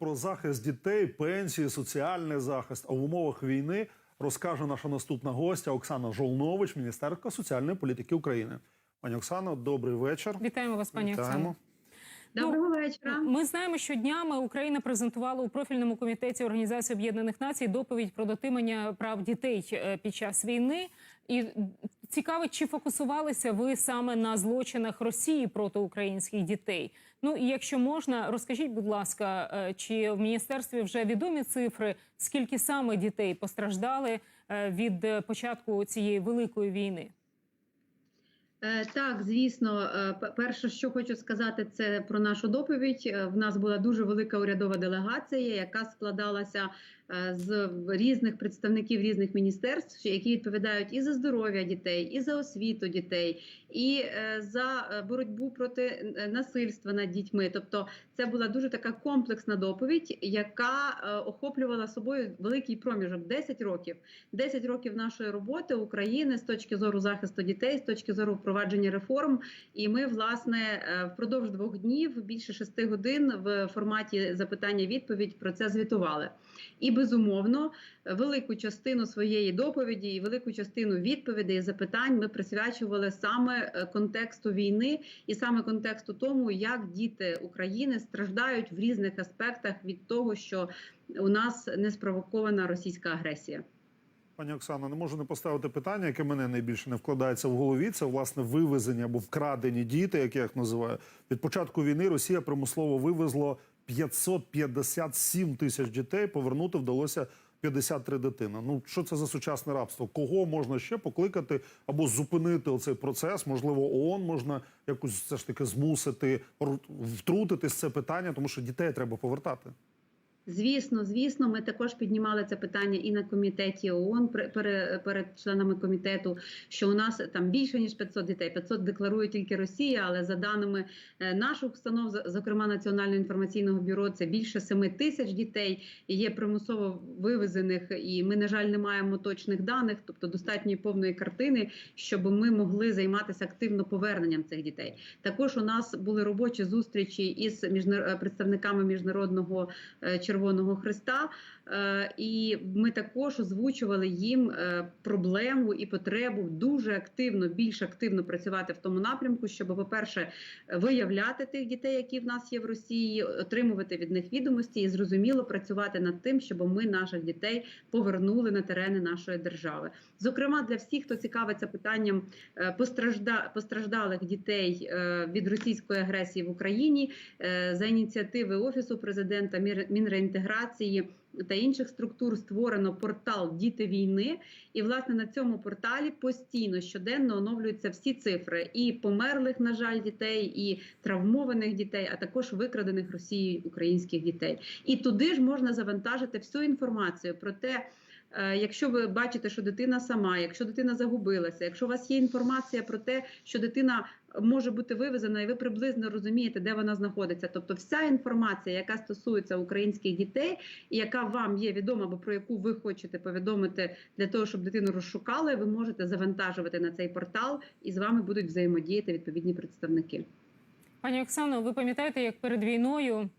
про захист дітей, пенсії, соціальний захист. А в умовах війни розкаже наша наступна гостя Оксана Жолнович, міністерка соціальної політики України. Пані Оксано, добрий вечір. Вітаємо вас, пані Вітаємо. Оксано. Доброго вечора. Ми знаємо, що днями Україна презентувала у профільному комітеті Організації Об'єднаних Націй доповідь про дотримання прав дітей е, під час війни. І цікавить, чи фокусувалися ви саме на злочинах Росії проти українських дітей? Ну і якщо можна, розкажіть, будь ласка, е, чи в міністерстві вже відомі цифри, скільки саме дітей постраждали е, від е, початку цієї великої війни? Так, звісно, перше, що хочу сказати, це про нашу доповідь. В нас була дуже велика урядова делегація, яка складалася з різних представників різних міністерств, які відповідають і за здоров'я дітей, і за освіту дітей, і е, за е, боротьбу проти е, насильства над дітьми. Тобто, це була дуже така комплексна доповідь, яка е, охоплювала собою великий проміжок 10 років. 10 років нашої роботи України з точки зору захисту дітей, з точки зору впровадження реформ. І ми, власне, е, впродовж двох днів, більше шести годин в форматі запитання-відповідь про це звітували. І безумовно, велику частину своєї доповіді і велику частину відповідей і запитань ми присвячували саме е, контексту війни і саме контексту тому, як діти України страждають в різних аспектах від того, що у нас не спровокована російська агресія. Пані Оксано, не можу не поставити питання, яке мене найбільше не вкладається в голові. Це власне вивезені або вкрадені діти, як я їх називаю. Від початку війни Росія примусово вивезло 557 тисяч дітей. Повернути вдалося 53 дитини. Ну що це за сучасне рабство? Кого можна ще покликати або зупинити оцей процес? Можливо, ООН можна якось все ж таки змусити ру- втрутитись в це питання, тому що дітей треба повертати. Звісно, звісно, ми також піднімали це питання і на комітеті ООН пер- перед членами комітету, що у нас там більше ніж 500 дітей. 500 декларує тільки Росія, але за даними е, наших установ, зокрема Національного інформаційного бюро, це більше 7 тисяч дітей є примусово вивезених. І ми, на жаль, не маємо точних даних, тобто достатньої повної картини, щоб ми могли займатися активно поверненням цих дітей. Також у нас були робочі зустрічі із представниками міжнародного е, Червоного Христа, е, і ми також озвучували їм е, проблему і потребу дуже активно, більш активно працювати в тому напрямку, щоб, по-перше, виявляти тих дітей, які в нас є в Росії, отримувати від них відомості і зрозуміло працювати над тим, щоб ми наших дітей повернули на терени нашої держави. Зокрема, для всіх, хто цікавиться питанням е, постраждалих дітей від російської агресії в Україні, за ініціативи офісу президента Мір- Мінреінтеграції та інших структур створено портал Діти війни. І власне на цьому порталі постійно щоденно оновлюються всі цифри і померлих, на жаль, дітей, і травмованих дітей, а також викрадених Росією українських дітей. І туди ж можна завантажити всю інформацію про те. е, Якщо ви бачите, що дитина сама, якщо дитина загубилася, якщо у вас є інформація про те, що дитина може бути вивезена, і ви приблизно розумієте, де вона знаходиться. Тобто, вся інформація, яка стосується українських дітей, і яка вам є відома, або про яку ви хочете повідомити для того, щоб дитину розшукали, ви можете завантажувати на цей портал, і з вами будуть взаємодіяти відповідні представники. Пані Оксано, ви пам'ятаєте, як перед війною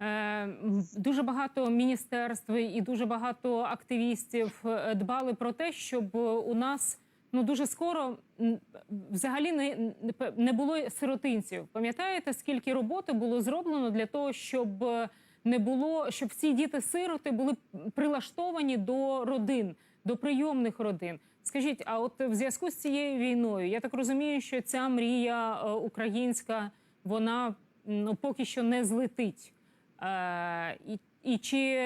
е, дуже багато міністерств і дуже багато активістів е, дбали про те, щоб у нас ну дуже скоро взагалі не, не було сиротинців. Пам'ятаєте, скільки роботи було зроблено для того, щоб е, не було, щоб ці діти-сироти були прилаштовані до родин, до прийомних родин. Скажіть, а от в зв'язку з цією війною, я так розумію, що ця мрія е, українська, вона ну, поки що не злетить. Е, і, і чи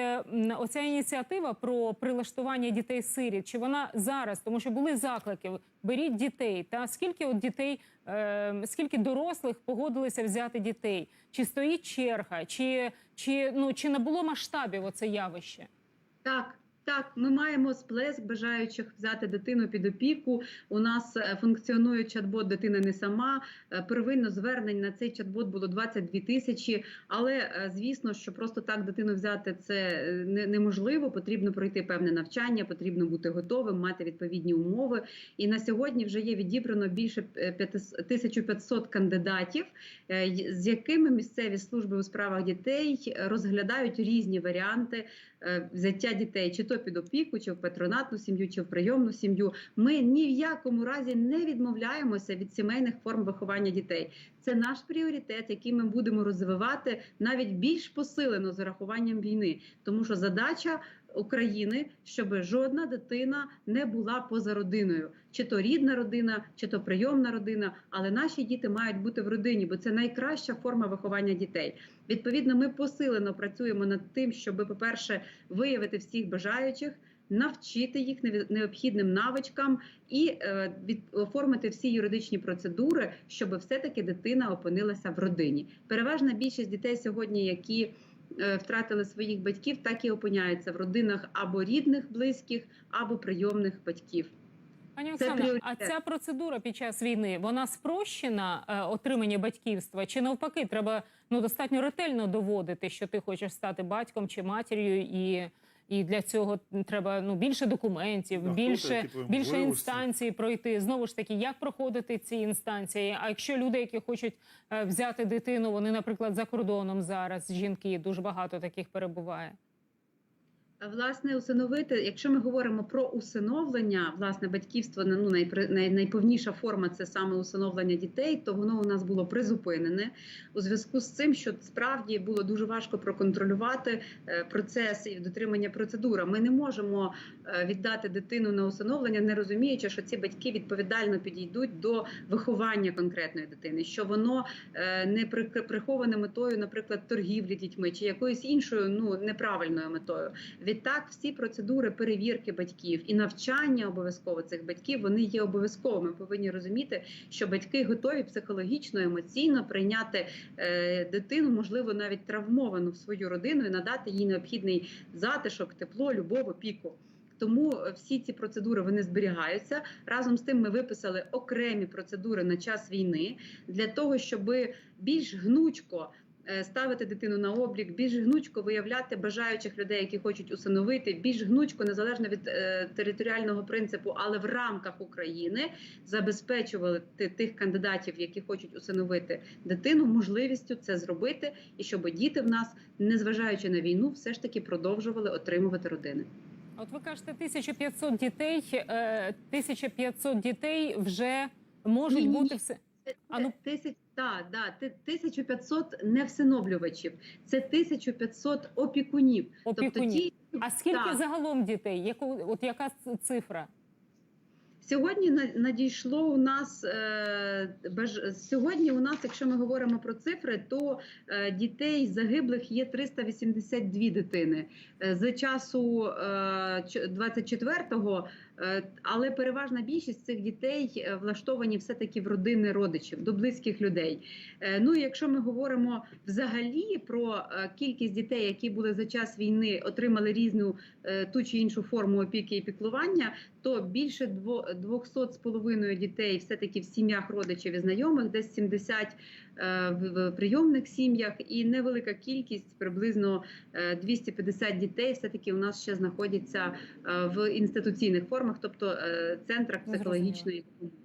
оця ініціатива про прилаштування дітей сиріт, чи вона зараз, тому що були заклики, беріть дітей. Та скільки от дітей, е, скільки дорослих погодилися взяти дітей? Чи стоїть черга, чи, чи, ну, чи не було масштабів оце явище? Так, Так, ми маємо сплеск бажаючих взяти дитину під опіку. У нас е, функціонує чат-бот Дитина не сама. Е, Первинно звернень на цей чат-бот було 22 тисячі. Але е, звісно, що просто так дитину взяти це неможливо. Потрібно пройти певне навчання, потрібно бути готовим, мати відповідні умови. І на сьогодні вже є відібрано більше е, 500 1500 кандидатів, з якими місцеві служби у справах дітей розглядають різні варіанти взяття дітей, чи то під опіку, чи в патронатну сім'ю, чи в прийомну сім'ю. Ми ні в якому разі не відмовляємося від сімейних форм виховання дітей. Це наш пріоритет, який ми будемо розвивати навіть більш посилено з урахуванням війни, тому що задача. України, щоб жодна дитина не була поза родиною, чи то рідна родина, чи то прийомна родина. Але наші діти мають бути в родині, бо це найкраща форма виховання дітей. Відповідно, ми посилено працюємо над тим, щоб, по-перше, виявити всіх бажаючих, навчити їх необхідним навичкам і е, від, оформити всі юридичні процедури, щоб все-таки дитина опинилася в родині. Переважна більшість дітей сьогодні, які втратили своїх батьків, так і опиняються в родинах або рідних, близьких, або прийомних батьків. Пані Оксана, а ця процедура під час війни вона спрощена е, отримання батьківства? Чи навпаки, треба ну достатньо ретельно доводити, що ти хочеш стати батьком чи матір'ю, і, і для цього треба ну більше документів, Да, більше, типу, більше інстанцій пройти. Знову ж таки, як проходити ці інстанції? А якщо люди, які хочуть е, взяти дитину, вони, наприклад, за кордоном зараз жінки дуже багато таких перебуває. Власне, усиновити, якщо ми говоримо про усиновлення, власне, батьківство ну, найпри- най, найповніша форма це саме усиновлення дітей, то воно у нас було призупинене у зв'язку з цим, що справді було дуже важко проконтролювати е, процес і дотримання процедури. Ми не можемо е, віддати дитину на усиновлення, не розуміючи, що ці батьки відповідально підійдуть до виховання конкретної дитини, що воно е, не при- приховане метою, наприклад, торгівлі дітьми чи якоюсь іншою ну неправильною метою. Відтак, всі процедури перевірки батьків і навчання обов'язково цих батьків вони є обов'язковими. Ми повинні розуміти, що батьки готові психологічно, емоційно прийняти е, дитину, можливо, навіть травмовану в свою родину і надати їй необхідний затишок, тепло, любов, опіку. Тому е, всі ці процедури вони зберігаються. Разом з тим, ми виписали окремі процедури на час війни для того, щоб більш гнучко ставити дитину на облік, більш гнучко виявляти бажаючих людей, які хочуть усиновити, більш гнучко, незалежно від е, територіального принципу, але в рамках України забезпечувати тих кандидатів, які хочуть усиновити дитину, можливістю це зробити, і щоб діти в нас, незважаючи на війну, все ж таки продовжували отримувати родини. От ви кажете, 1500 дітей, е, 1500 дітей вже можуть Ні-ні-ні. бути все. А ну- Тисяч, та, да, ти- 1500 не всиновлювачів, це 1500 опікунів. Опікунів. Тобто ті, А скільки Так. загалом дітей? Яку от яка цифра? Сьогодні на- надійшло у нас е, сьогодні. У нас, якщо ми говоримо про цифри, то е, дітей загиблих є 382 дитини Е, з часу е, ч- 24-го, е, але переважна більшість цих дітей е, влаштовані все таки в родини родичів до близьких людей. Е, ну і якщо ми говоримо взагалі про е, кількість дітей, які були за час війни, отримали різну е, ту чи іншу форму опіки і піклування, то більше дво- 200 з половиною дітей все таки в сім'ях родичів і знайомих, десь 70 е, в в прийомних сім'ях, і невелика кількість, приблизно е, 250 дітей, все таки у нас ще знаходяться е, в інституційних формах, тобто е, центрах психологічної допомоги.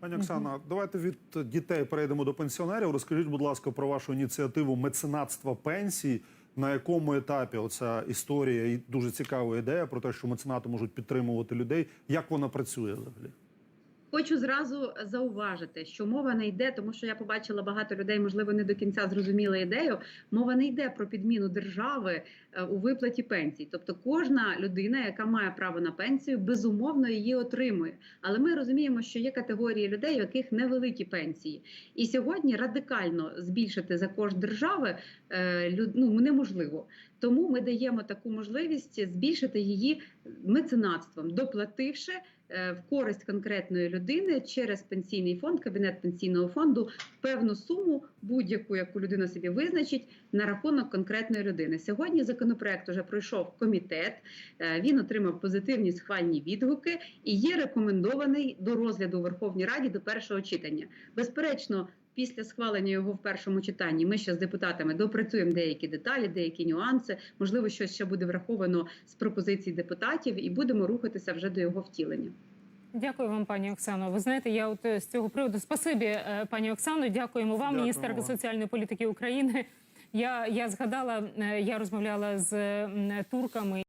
Пані Оксана, давайте від дітей перейдемо до пенсіонерів. Розкажіть, будь ласка, про вашу ініціативу меценатства пенсій. На якому етапі оця історія і дуже цікава ідея про те, що меценати можуть підтримувати людей. Як вона працює взагалі? Хочу зразу зауважити, що мова не йде, тому що я побачила багато людей, можливо, не до кінця зрозуміли ідею. Мова не йде про підміну держави е, у виплаті пенсій. Тобто, кожна людина, яка має право на пенсію, безумовно її отримує. Але ми розуміємо, що є категорії людей, у яких невеликі пенсії, і сьогодні радикально збільшити за кошт держави е, ну, неможливо. Тому ми даємо таку можливість збільшити її меценатством, доплативши в користь конкретної людини через пенсійний фонд, кабінет пенсійного фонду, певну суму, будь-яку, яку людина собі визначить, на рахунок конкретної людини. Сьогодні законопроект вже пройшов комітет. е, Він отримав позитивні схвальні відгуки і є рекомендований до розгляду у Верховній Раді до першого читання. Безперечно. Після схвалення його в першому читанні ми ще з депутатами допрацюємо деякі деталі, деякі нюанси. Можливо, щось ще буде враховано з пропозицій депутатів, і будемо рухатися вже до його втілення. Дякую вам, пані Оксано. Ви знаєте, я от е, з цього приводу спасибі, е, пані Оксано. Дякуємо вам, міністерка соціальної політики України. Я, я згадала, е, я розмовляла з турками.